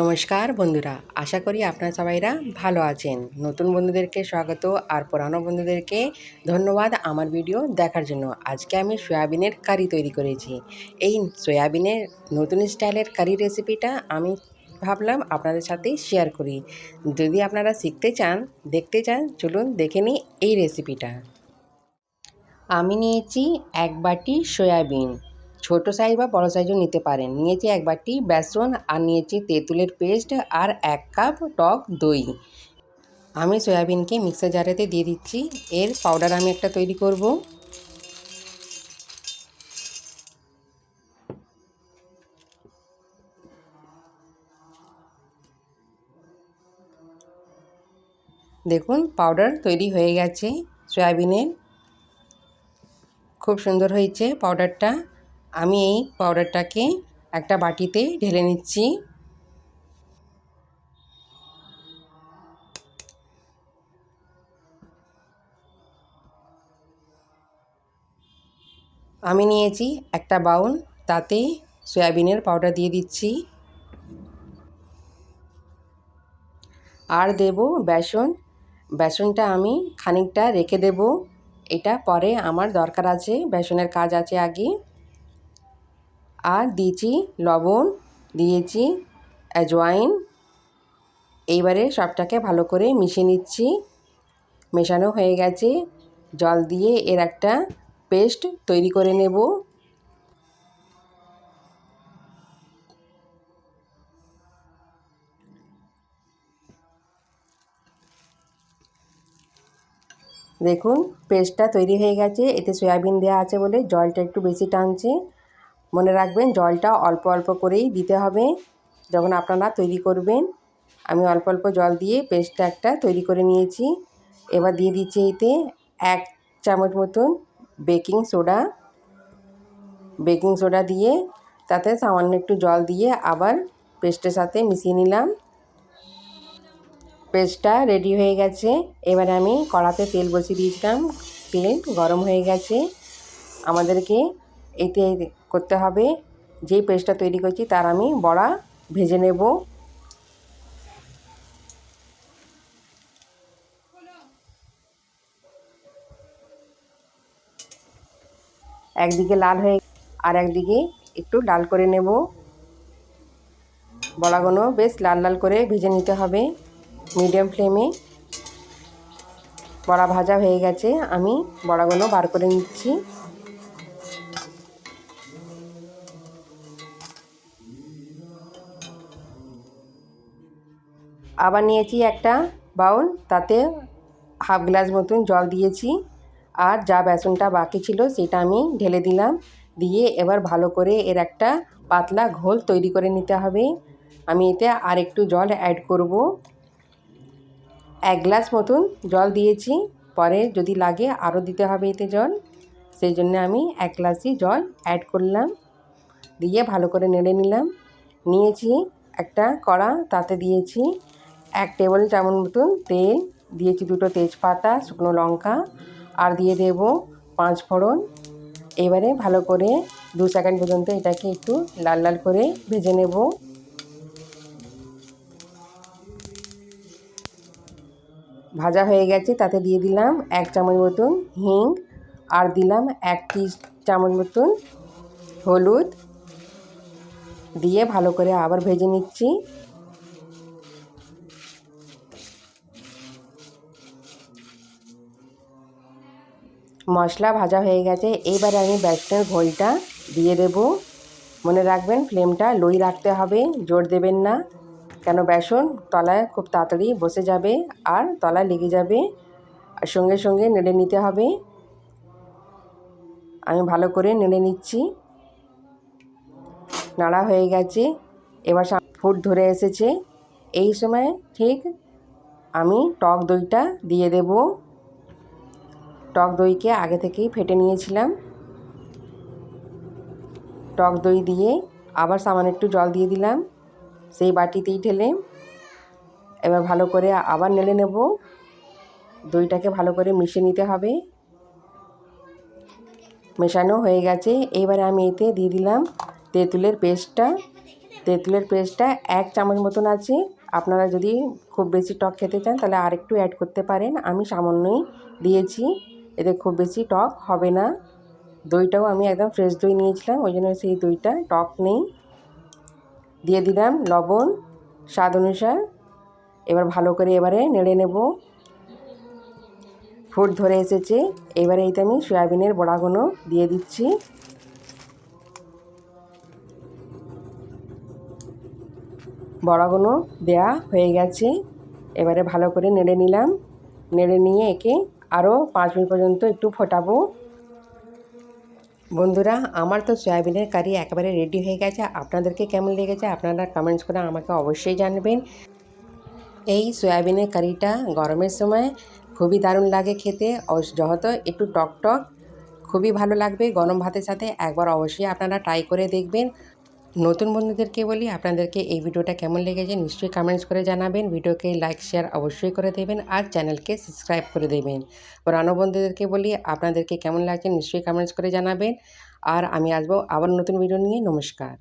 নমস্কার বন্ধুরা, আশা করি আপনারা সবাইরা ভালো আছেন। নতুন বন্ধুদেরকে স্বাগত আর পুরানো বন্ধুদেরকে ধন্যবাদ আমার ভিডিও দেখার জন্য। আজকে আমি সয়াবিনের কারি তৈরি করেছি। এই সয়াবিনের নতুন স্টাইলের কারি রেসিপিটা আমি ভাবলাম আপনাদের সাথে শেয়ার করি। যদি আপনারা শিখতে চান, দেখতে চান, চলুন দেখে নিই এই রেসিপিটা। আমি নিয়েছি এক বাটি সয়াবিন। ছোট সাইজ বা বড় সাইজও নিতে পারেন। নিয়েছি এক বাটি বেসন আর নিয়েছি তেঁতুলের পেস্ট আর এক কাপ টক দই। আমি সয়াবিনকে মিক্সার জারেতে দিয়ে দিচ্ছি। এর পাউডার আমি একটা তৈরি করব। দেখুন, পাউডার তৈরি হয়ে গেছে সয়াবিনের। খুব সুন্দর হয়েছে পাউডারটা। আমি এই পাউডারটাকে একটা বাটিতে ঢেলে নিচ্ছি। আমি নিয়েছি একটা বাউল, তাতে সয়াবিনের পাউডার দিয়ে দিচ্ছি। আর দেব বেসন। বেসনটা আমি খানিকটা রেখে দেব। এটা পরে আমার দরকার আছে, বেসনের কাজ আছে আগে। আর দিয়েছি লবণ, দিয়েছি অ্যাজওয়াইন এইবারে সবটাকে ভালো করে মিশিয়ে নিচ্ছি। মেশানো হয়ে গেছে। জল দিয়ে এর একটা পেস্ট তৈরি করে নেব। দেখুন, পেস্টটা তৈরি হয়ে গেছে। এতে সয়াবিন দেওয়া আছে বলে জলটা একটু বেশি টানছে। মনে রাখবেন জলটা অল্প অল্প করেই দিতে হবে। যখন আপনারা তৈরি করবেন, আমি অল্প অল্প জল দিয়ে পেস্টটা একটা তৈরি করে নিয়েছি। এবার দিয়ে দিচ্ছি এতে এক চামচ মতন বেকিং সোডা বেকিং সোডা দিয়ে তাতে সামান্য একটু জল দিয়ে আবার পেস্টের সাথে মিশিয়ে নিলাম। পেস্টটা রেডি হয়ে গেছে। এবারে আমি কড়াতে তেল বসিয়ে দিয়েছিলাম। তেল গরম হয়ে গেছে। আমাদেরকে এতে করতে হবে। যেই পেস্টটা তৈরি করছি তার আমি বড়া ভেজে নেব। একদিকে লাল হয়ে আর একদিকে একটু লাল করে নেব। বড়াগুলো বেশ লাল লাল করে ভেজে নিতে হবে মিডিয়াম ফ্লেমে। বড়া ভাজা হয়ে গেছে, আমি বড়াগুলো বার করে নিচ্ছি। আবার নিয়েছি একটা বাউল, তাতে হাফ গ্লাস মতন জল দিয়েছি। আর যা বেসনটা বাকি ছিল সেটা আমি ঢেলে দিলাম। দিয়ে এবার ভালো করে এর একটা পাতলা ঘোল তৈরি করে নিতে হবে। আমি এতে আর একটু জল অ্যাড করব। এক গ্লাস মতন জল দিয়েছি। পরে যদি লাগে আরও দিতে হবে এতে জল। সেই জন্য আমি এক গ্লাসই জল অ্যাড করলাম। দিয়ে ভালো করে নেড়ে নিলাম। নিয়েছি একটা কড়া, তাতে দিয়েছি এক টেবিল চামচ মতন তেল, দিয়েছি দুটো তেজপাতা, শুকনো লঙ্কা, আর দিয়ে দেব পাঁচ ফোড়ন। এবারে ভালো করে দু সেকেন্ড পর্যন্ত এটাকে একটু লাল লাল করে ভেজে নেব। ভাজা হয়ে গেছে, তাতে দিয়ে দিলাম এক চামচ মতন হিং, আর দিলাম এক টি চামচ মতন হলুদ। দিয়ে ভালো করে আবার ভেজে নিচ্ছি। মশলা ভাজা হয়ে গেছে। এবারে আমি বেসনের ঘোলটা দিয়ে দেব। মনে রাখবেন, ফ্লেমটা লোই রাখতে হবে, জোর দেবেন না। কেন, বেসন তলায় খুব তাড়াতাড়ি বসে যাবে আর তলায় লেগে যাবে। আর সঙ্গে সঙ্গে নেড়ে নিতে হবে। আমি ভালো করে নেড়ে নিচ্ছি। নাড়া হয়ে গেছে। এবার ফুট ধরে এসেছে। এই সময় ঠিক আমি টক দইটা দিয়ে দেব। টক দইকে আগে থেকেই ফেটে নিয়েছিলাম। টক দই দিয়ে আবার সামান্য একটু জল দিয়ে দিলাম। সেই বাটিতেই ঢেলে এবার ভালো করে আবার নেড়ে নেব। দইটাকে ভালো করে মিশিয়ে নিতে হবে। মেশানো হয়ে গেছে। এবারে আমি এতে দিয়ে দিলাম তেঁতুলের পেস্টটা। তেঁতুলের পেস্টটা এক চামচ মতন আছে। আপনারা যদি খুব বেশি টক খেতে চান তাহলে আর একটু অ্যাড করতে পারেন। আমি সামান্যই দিয়েছি। এতে খুব বেশি টক হবে না। দইটাও আমি একদম ফ্রেশ দই নিয়েছিলাম, ওই জন্য সেই দইটা টক নেই। দিয়ে দিলাম লবণ, স্বাদ অনুসার। এবার ভালো করে এবারে নেড়ে নেব। ফুট ধরে এসেছে, এবারে এইতে আমি সয়াবিনের বড়াগুলো দিয়ে দিচ্ছি। বড়াগুলো দেয়া হয়ে গেছে, এবারে ভালো করে নেড়ে নিলাম। নেড়ে নিয়ে একে আরও পাঁচ মিনিট পর্যন্ত একটু ফোটাবো। বন্ধুরা, আমার তো সয়াবিনের কারি একেবারে রেডি হয়ে গেছে। আপনাদেরকে কেমন লেগেছে আপনারা কমেন্টস করে আমাকে অবশ্যই জানবেন। এই সয়াবিনের কারিটা গরমের সময় খুবই দারুণ লাগে খেতে। যেহেতু একটু টক টক, খুবই ভালো লাগবে গরম ভাতের সাথে। একবার অবশ্যই আপনারা ট্রাই করে দেখবেন। নতুন বন্ধুদেরকে বলি, আপনাদেরকে এই ভিডিওটা কেমন লেগেছে নিশ্চয়ই কমেন্টস করে জানাবেন। ভিডিওকে লাইক শেয়ার অবশ্যই করে দেবেন আর চ্যানেলকে সাবস্ক্রাইব করে দেবেন। পুরানো বন্ধুদেরকে বলি, আপনাদেরকে কেমন লাগছে নিশ্চয়ই কমেন্টস করে জানাবেন। আর আমি আসব আবার নতুন ভিডিও নিয়ে। নমস্কার।